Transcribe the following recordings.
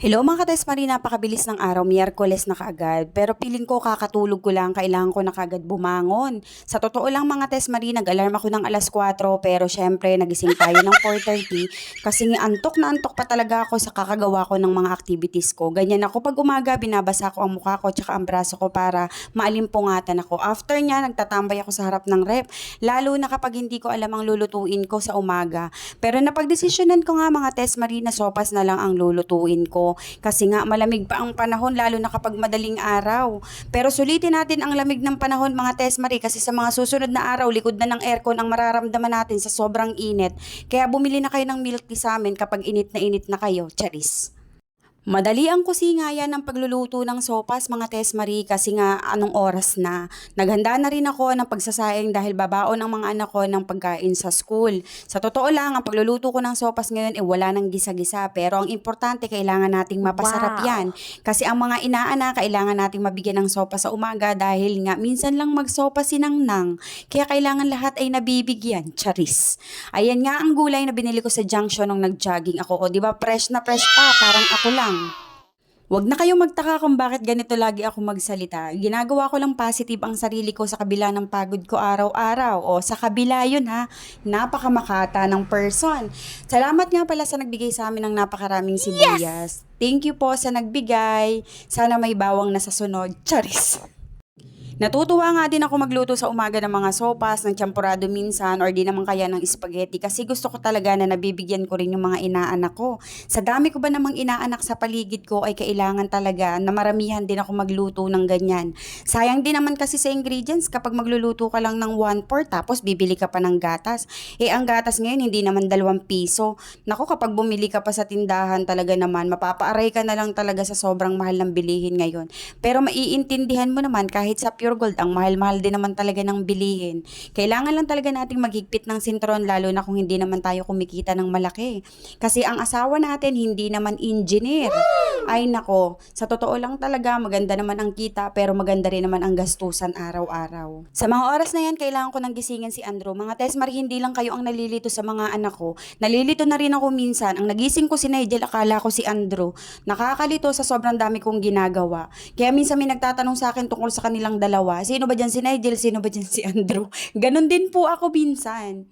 Hello mga kates Marie, napakabilis ng araw, Miyerkules na kaagad. Pero piling ko kakatulog ko lang, kailangan ko na kaagad bumangon. Sa totoo lang mga tes Marie, nag-alarm ako ng alas 4, pero syempre nagising tayo ng 4.30 kasi antok na antok pa talaga ako sa kakagawa ko ng mga activities ko. Ganyan ako pag umaga, binabasa ko ang mukha ko tsaka ang braso ko para maalimpungatan ako. After niya, nagtatambay ako sa harap ng rep, lalo na kapag hindi ko alam ang lulutuin ko sa umaga. Pero napagdesisyonan ko nga mga tes Marie na sopas na lang ang lulutuin ko kasi nga malamig pa ang panahon lalo na kapag madaling araw. Pero sulitin natin ang lamig ng panahon mga Tess Marie kasi sa mga susunod na araw likod na ng aircon ang mararamdaman natin sa sobrang init. Kaya bumili na kayo ng milk tea sa amin kapag init na init na kayo. Charis. Madali ang kusingayan ng pagluluto ng sopas mga Tess Marie kasi nga anong oras na. Naghanda na rin ako ng pagsasaing dahil babaon ng mga anak ko ng pagkain sa school. Sa totoo lang, ang pagluluto ko ng sopas ngayon eh wala nang gisa-gisa pero ang importante kailangan nating mapasarap Wow. yan. Kasi ang mga inaana kailangan nating mabigyan ng sopas sa umaga dahil nga minsan lang magsopa sinangnang. Kaya kailangan lahat ay nabibigyan. Charis. Ayan nga ang gulay na binili ko sa junction nung nag-jogging ako. O, di ba fresh na fresh pa, parang ako lang. Huwag na kayong magtaka kung bakit ganito lagi ako magsalita. Ginagawa ko lang positive ang sarili ko sa kabila ng pagod ko araw-araw. O sa kabila yun ha, napakamakata ng person. Salamat nga pala sa nagbigay sa amin ng napakaraming sibuyas. Thank you po sa nagbigay. Sana may bawang na sa sunod. Charis! Natutuwa nga din ako magluto sa umaga ng mga sopas, ng champurado minsan, or di naman kaya ng spaghetti kasi gusto ko talaga na nabibigyan ko rin yung mga inaanak ko. Sa dami ko ba namang inaanak sa paligid ko ay kailangan talaga na maramihan din ako magluto ng ganyan. Sayang din naman kasi sa ingredients kapag magluluto ka lang ng 1 4 tapos bibili ka pa ng gatas. Eh ang gatas ngayon hindi naman 2 piso. Nako kapag bumili ka pa sa tindahan talaga naman mapapaaray ka na lang talaga sa sobrang mahal ng bilihin ngayon. Pero maiintindihan mo naman kahit sa pure gold, ang mahal-mahal din naman talaga ng bilihin. Kailangan lang talaga nating maghigpit ng sintron lalo na kung hindi naman tayo kumikita ng malaki. Kasi ang asawa natin hindi naman engineer. Ay nako, sa totoo lang talaga maganda naman ang kita pero maganda rin naman ang gastusan araw-araw. Sa mga oras na yan, kailangan ko nang gisingin si Andrew. Mga Tesmar, hindi lang kayo ang nalilito sa mga anak ko. Nalilito na rin ako minsan. Ang nagising ko si Nigel, akala ko si Andrew. Nakakalito sa sobrang dami kong ginagawa. Kaya minsan may nagtatanong sa akin tungkol sa kanilang dalawa. Sino ba dyan si Nigel? Sino ba dyan si Andrew? Ganon din po ako minsan.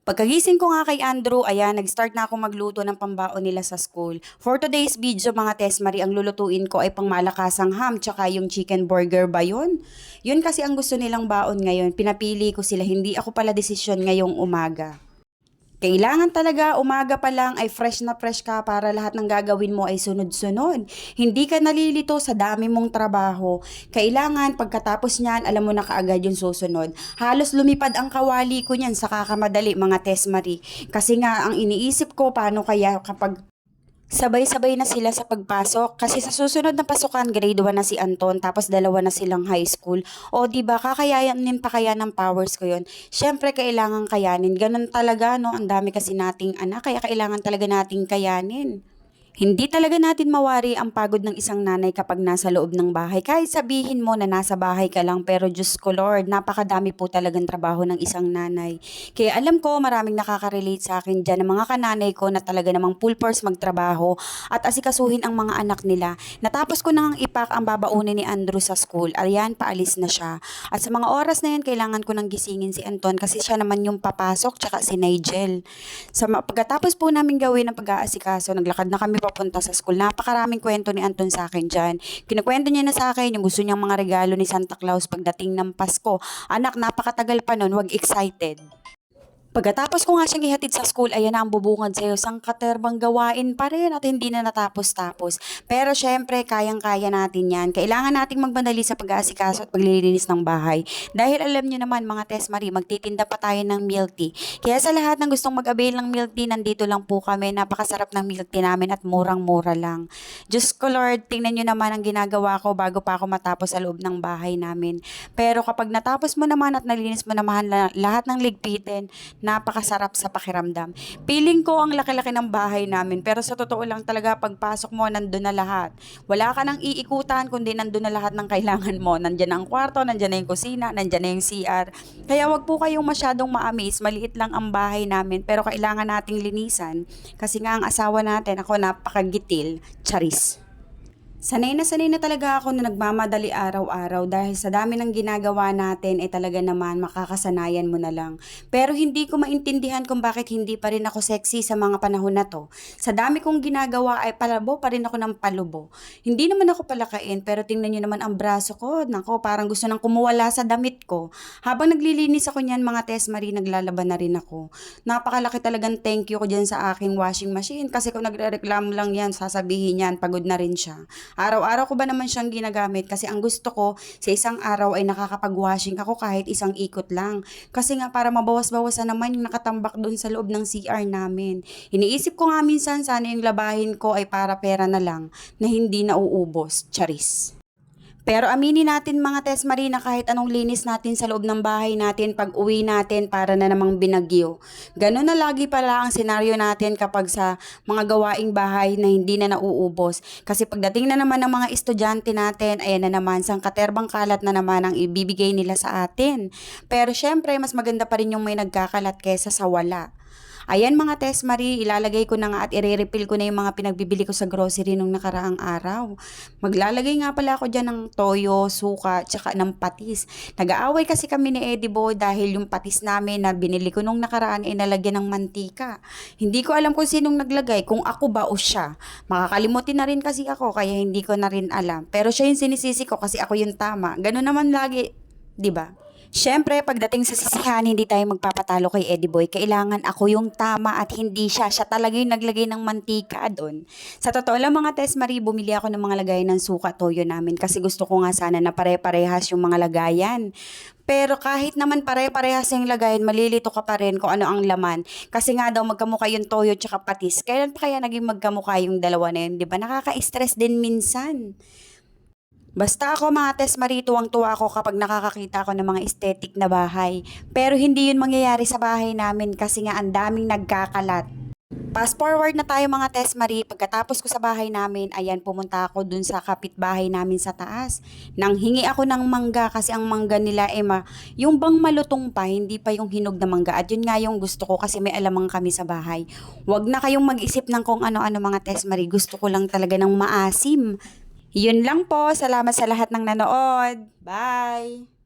Pagkagising ko nga kay Andrew, ayan, nag-start na ako magluto ng pambaon nila sa school. For today's video, mga Tess Marie, ang lulutuin ko ay pangmalakasang ham, tsaka yung chicken burger ba yun? Yun kasi ang gusto nilang baon ngayon. Pinapili ko sila, hindi ako pala desisyon ngayong umaga. Kailangan talaga umaga pa lang ay fresh na fresh ka para lahat ng gagawin mo ay sunod-sunod. Hindi ka nalilito sa dami mong trabaho. Kailangan pagkatapos niyan, alam mo na kaagad yung susunod. Halos lumipad ang kawali ko niyan sa kakamadali mga Tess Marie. Kasi nga ang iniisip ko paano kaya kapag Sabay-sabay na sila sa pagpasok kasi sa susunod na pasukan grade 1 na si Anton tapos dalawa na silang high school. O di ba kakayanin pa kaya ng powers ko 'yon. Syempre kailangan kayanin. Ganun talaga no, ang dami kasi nating anak kaya kailangan talaga nating kayanin. Hindi talaga natin mawari ang pagod ng isang nanay kapag nasa loob ng bahay. Kahit sabihin mo na nasa bahay ka lang, pero Diyos ko Lord, napakadami po talagang trabaho ng isang nanay. Kaya alam ko, maraming nakaka-relate sa akin dyan, ng mga kananay ko na talaga namang full force magtrabaho at asikasuhin ang mga anak nila. Natapos ko nang ipak ang babaunin ni Andrew sa school. Ayan, paalis na siya. At sa mga oras na yan, kailangan ko nang gisingin si Anton kasi siya naman yung papasok, tsaka si Nigel. Sa pagkatapos po namin gawin ang pag-aasikaso, naglakad na kami papunta sa school. Napakaraming kwento ni Anton sa akin dyan. Kinukwento niya na sa akin yung gusto niyang mga regalo ni Santa Claus pagdating ng Pasko. Anak, napakatagal pa nun, wag excited. Pagkatapos ko nga siyang ihatid sa school, ayan na ang bubungad sa'yo. Sang katerbang gawain pa rin at hindi na natapos-tapos. Pero syempre, kayang-kaya natin yan. Kailangan nating magmadali sa pag-aasikaso at paglilinis ng bahay. Dahil alam nyo naman mga Tess Marie, magtitinda pa tayo ng milk tea. Kaya sa lahat ng gustong mag-avail ng milk tea, nandito lang po kami. Napakasarap ng milk tea namin at murang-mura lang. Diyos ko Lord, tingnan nyo naman ang ginagawa ko bago pa ako matapos sa loob ng bahay namin. Pero kapag natapos mo naman at nalinis mo naman la- lahat ng ligpitin, napakasarap sa pakiramdam. Feeling ko ang laki-laki ng bahay namin, pero sa totoo lang talaga pagpasok mo, nandun na lahat. Wala ka nang iikutan, kundi nandun na lahat ng kailangan mo. Nandyan ang kwarto, nandyan na yung kusina, nandyan na yung CR. Kaya wag po kayong masyadong ma-amaze, maliit lang ang bahay namin, pero kailangan nating linisan. Kasi nga ang asawa natin, ako napakagitil, charis. Sanay na sanay na talaga ako na nagmamadali araw-araw dahil sa dami ng ginagawa natin ay talaga naman makakasanayan mo na lang. Pero hindi ko maintindihan kung bakit hindi pa rin ako sexy sa mga panahon na to. Sa dami kong ginagawa ay palabo pa rin ako ng palubo. Hindi naman ako palakain pero tingnan nyo naman ang braso ko. Nako, parang gusto nang kumuwala sa damit ko. Habang naglilinis ako niyan mga Tess Marie, naglalaban na rin ako. Napakalaki talagang thank you ko dyan sa aking washing machine kasi kung nagre-reklamo lang yan, sasabihin yan, pagod na rin siya. Araw-araw ko ba naman siyang ginagamit kasi ang gusto ko sa isang araw ay nakakapag-washing ako kahit isang ikot lang. Kasi nga para mabawas-bawasan naman yung nakatambak doon sa loob ng CR namin. Iniisip ko nga minsan sana yung labahin ko ay para pera na lang na hindi nauubos. Charis. Pero aminin natin mga Tess Marina kahit anong linis natin sa loob ng bahay natin pag uwi natin para na namang binagyo. Ganun na lagi pala ang senaryo natin kapag sa mga gawaing bahay na hindi na nauubos. Kasi pagdating na naman ng mga estudyante natin, ayan na naman, sang katerbang kalat na naman ang ibibigay nila sa atin. Pero syempre, mas maganda pa rin yung may nagkakalat kesa sa wala. Ayan mga Tess Marie, ilalagay ko na nga at i-refill ko na yung mga pinagbibili ko sa grocery nung nakaraang araw. Maglalagay nga pala ako dyan ng toyo, suka, tsaka ng patis. Nag-aaway kasi kami ni Eddie Boy dahil yung patis namin na binili ko nung nakaraan ay nalagyan ng mantika. Hindi ko alam kung sinong naglagay, kung ako ba o siya. Makakalimutin na rin kasi ako kaya hindi ko na rin alam. Pero siya yung sinisisi ko kasi ako yung tama. Ganun naman lagi, 'di ba? Siyempre, pagdating sa sisihan, hindi tayo magpapatalo kay Eddie Boy. Kailangan ako yung tama at hindi siya. Siya talaga yung naglagay ng mantika doon. Sa totoo lang mga Tess Marie, bumili ako ng mga lagay ng suka toyo namin kasi gusto ko nga sana na pare-parehas yung mga lagayan. Pero kahit naman pare-parehas yung lagayan, malilito ka pa rin kung ano ang laman. Kasi nga daw magkamukha yung toyo tsaka patis. Kailan pa kaya naging magkamukha yung dalawa na yun? Ba? Nakaka-stress din minsan. Basta ako mga test marituwang tuwa ako kapag nakakakita ako ng mga aesthetic na bahay. Pero hindi yun mangyayari sa bahay namin kasi nga ang daming nagkakalat. Fast forward na tayo mga test Marie. Pagkatapos ko sa bahay namin, ayan pumunta ako dun sa kapitbahay namin sa taas. Nang hingi ako ng mangga kasi ang mangga nila ay ma, yung bang malutong pa, hindi pa yung hinog na mangga. At yun nga yung gusto ko kasi may alamang kami sa bahay. Huwag na kayong mag-isip ng kung ano-ano mga test Marie. Gusto ko lang talaga ng maasim. Yun lang po. Salamat sa lahat ng nanood. Bye!